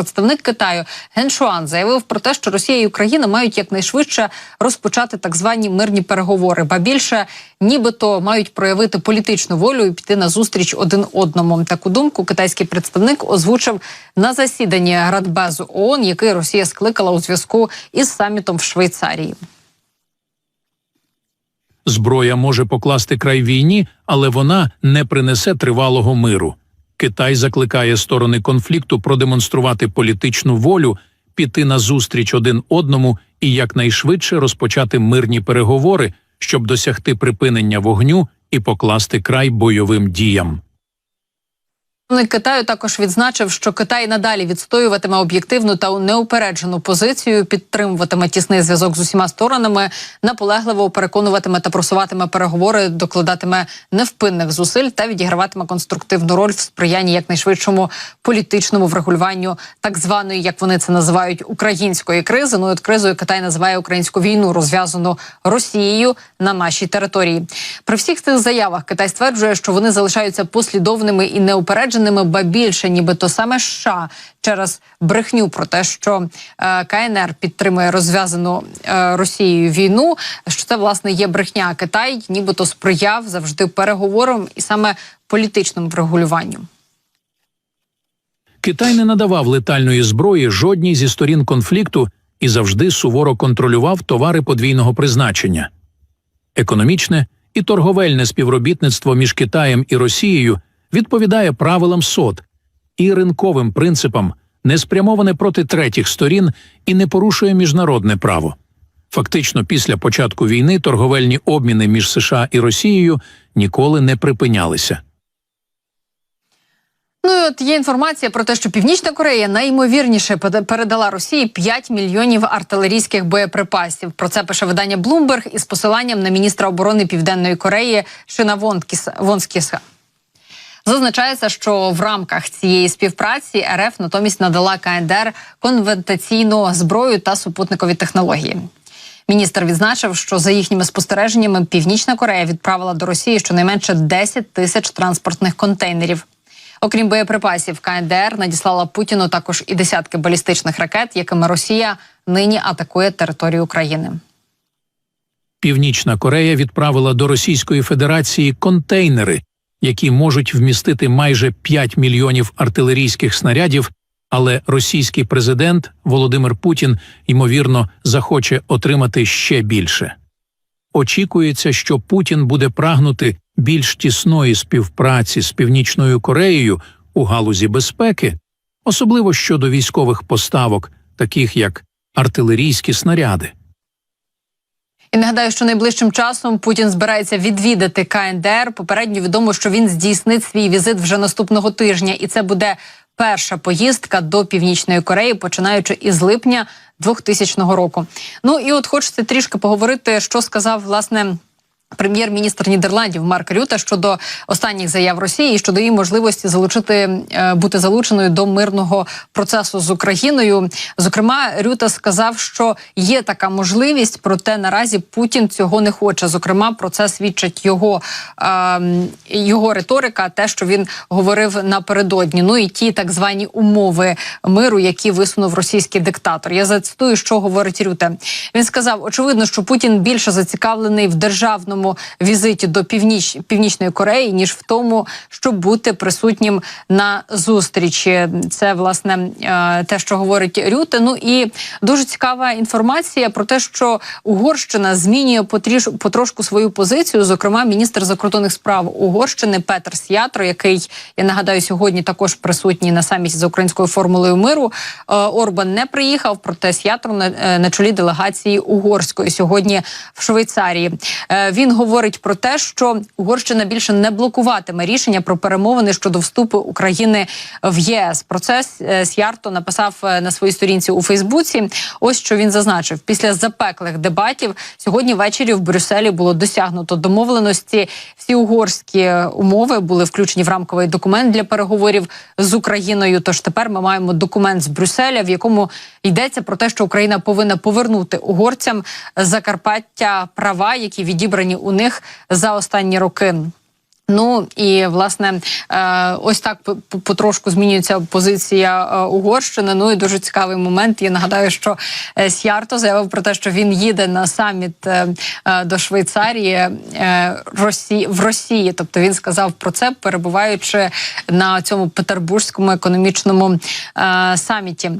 Представник Китаю Ген Шуан заявив про те, що Росія і Україна мають якнайшвидше розпочати так звані мирні переговори, ба більше нібито мають проявити політичну волю і піти на зустріч один одному. Таку думку китайський представник озвучив на засіданні Радбезу ООН, який Росія скликала у зв'язку із самітом в Швейцарії. Зброя може покласти край війні, але вона не принесе тривалого миру. Китай закликає сторони конфлікту продемонструвати політичну волю, піти на зустріч один одному і якнайшвидше розпочати мирні переговори, щоб досягти припинення вогню і покласти край бойовим діям. Китаю також відзначив, що Китай надалі відстоюватиме об'єктивну та неупереджену позицію, підтримуватиме тісний зв'язок з усіма сторонами, наполегливо переконуватиме та просуватиме переговори, докладатиме невпинних зусиль та відіграватиме конструктивну роль в сприянні якнайшвидшому політичному врегулюванню так званої, як вони це називають, української кризи. Ну от кризою Китай називає українську війну, розв'язану Росією на нашій території. При всіх цих заявах Китай стверджує, що вони залишаються послідовними і неупередженими, ба більше, нібито саме США через брехню про те, що е, КНР підтримує розв'язану е, Росією війну. Що це власне є брехня. Китай нібито сприяв завжди переговорам і саме політичному врегулюванню. Китай не надавав летальної зброї жодній зі сторін конфлікту і завжди суворо контролював товари подвійного призначення. Економічне і торговельне співробітництво між Китаєм і Росією відповідає правилам СОД і ринковим принципам, не спрямоване проти третіх сторін і не порушує міжнародне право. Фактично, після початку війни торговельні обміни між США і Росією ніколи не припинялися. Ну і от є інформація про те, що Північна Корея найімовірніше передала Росії 5 мільйонів артилерійських боєприпасів. Про це пише видання Bloomberg із посиланням на міністра оборони Південної Кореї Шина Вонкіса- Вонскіса. Зазначається, що в рамках цієї співпраці РФ натомість надала КНДР конвентаційну зброю та супутникові технології. Міністр відзначив, що за їхніми спостереженнями Північна Корея відправила до Росії щонайменше 10 тисяч транспортних контейнерів. Окрім боєприпасів, КНДР надіслала Путіну також і десятки балістичних ракет, якими Росія нині атакує територію України. Північна Корея відправила до Російської Федерації контейнери, які можуть вмістити майже 5 мільйонів артилерійських снарядів. Але російський президент Володимир Путін ймовірно захоче отримати ще більше. Очікується, що Путін буде прагнути більш тісної співпраці з Північною Кореєю у галузі безпеки, особливо щодо військових поставок, таких як артилерійські снаряди. І нагадаю, що найближчим часом Путін збирається відвідати КНДР. Попередньо відомо, що він здійснить свій візит вже наступного тижня, і це буде перша поїздка до Північної Кореї, починаючи із липня 2000 року. Ну і от хочеться трішки поговорити, що сказав власне. Прем'єр-міністр Нідерландів Марк Рюта щодо останніх заяв Росії щодо її можливості залучити е, бути залученою до мирного процесу з Україною. Зокрема, Рюта сказав, що є така можливість, проте наразі Путін цього не хоче. Зокрема, про це свідчить його, е, його риторика, те, що він говорив напередодні. Ну і ті так звані умови миру, які висунув російський диктатор. Я зацитую, що говорить Рюте. Він сказав: очевидно, що Путін більше зацікавлений в державному візиті до північ північної Кореї, ніж в тому, щоб бути присутнім на зустрічі. Це власне е, те, що говорить Рюте. Ну і дуже цікава інформація про те, що Угорщина змінює потріш потрошку свою позицію. Зокрема, міністр закордонних справ Угорщини Петр Сятро, який я нагадаю сьогодні також присутній на саміті з українською формулою миру. Е, Орбан не приїхав, проте Сятро на, е, на чолі делегації угорської сьогодні в Швейцарії. Е, Він говорить про те, що Угорщина більше не блокуватиме рішення про перемовини щодо вступу України в ЄС. Про це е, Сярто написав е, на своїй сторінці у Фейсбуці. Ось що він зазначив: після запеклих дебатів сьогодні ввечері в Брюсселі було досягнуто домовленості. Всі угорські умови були включені в рамковий документ для переговорів з Україною. Тож тепер ми маємо документ з Брюсселя, в якому йдеться про те, що Україна повинна повернути угорцям Закарпаття права, які відібрані у них за останні роки. Ну і власне е, ось так по- по- потрошку змінюється позиція е, Угорщини. Ну і дуже цікавий момент. Я нагадаю, що е, Сярто заявив про те, що він їде на саміт до Швейцарії в Росії. Тобто він сказав про це, перебуваючи на цьому петербурзькому економічному саміті.